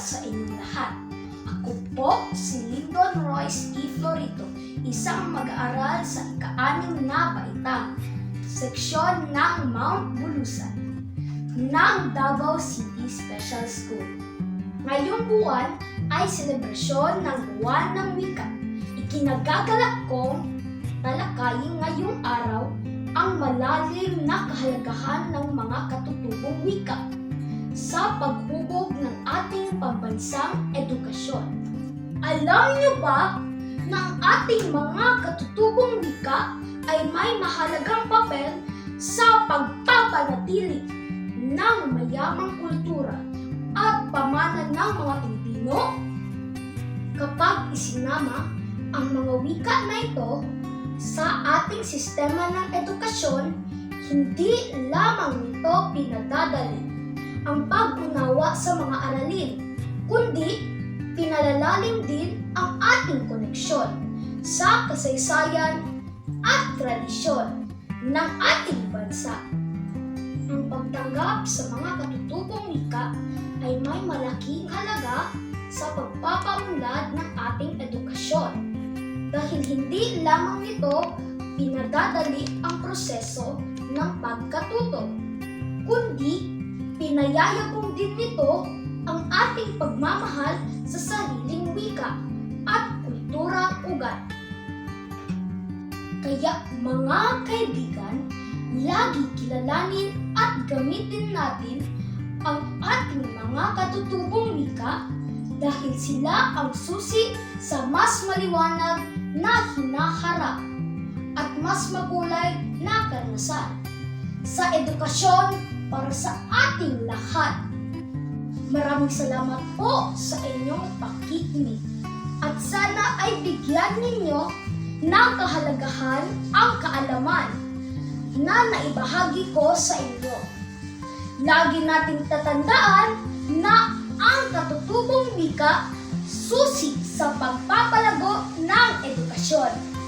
sa inyong lahat. Ako po si Lyndon Royce E. Florito, isang mag-aaral sa ika-anim na baitang, seksyon ng Mount Bulusan, ng Davao City Special School. Ngayong buwan ay selebrasyon ng buwan ng wika. Ikinagagalak kong talakayin ngayong araw ang malalim na kahalagahan ng mga katutubong wika sa paghubog ng ating pambansang edukasyon. Alam niyo ba na ang ating mga katutubong wika ay may mahalagang papel sa pagpapanatili ng mayamang kultura at pamana ng mga Pilipino? Kapag isinama ang mga wika na ito sa ating sistema ng edukasyon, hindi lamang nito pinadadali ang pag-unawa sa mga aralin, kundi pinalalalim din ang ating koneksyon sa kasaysayan at tradisyon ng ating bansa. Ang pagtanggap sa mga katutubong wika ay may malaking halaga sa pagpapaunlad ng ating edukasyon dahil hindi lamang nito pinadadali ang proseso ng pagkatuto, kundi pinayayabong din nito ating pagmamahal sa sariling wika at kulturang ugat. Kaya mga kaibigan, lagi kilalanin at gamitin natin ang ating mga katutubong wika dahil sila ang susi sa mas maliwanag na hinaharap at mas makulay na karanasan sa edukasyon para sa ating lahat. Maraming salamat po sa inyong pakikinig at sana ay bigyan ninyo ng kahalagahan ang kaalaman na naibahagi ko sa inyo. Lagi nating tatandaan na ang katutubong wika susi sa pagpapalago ng edukasyon.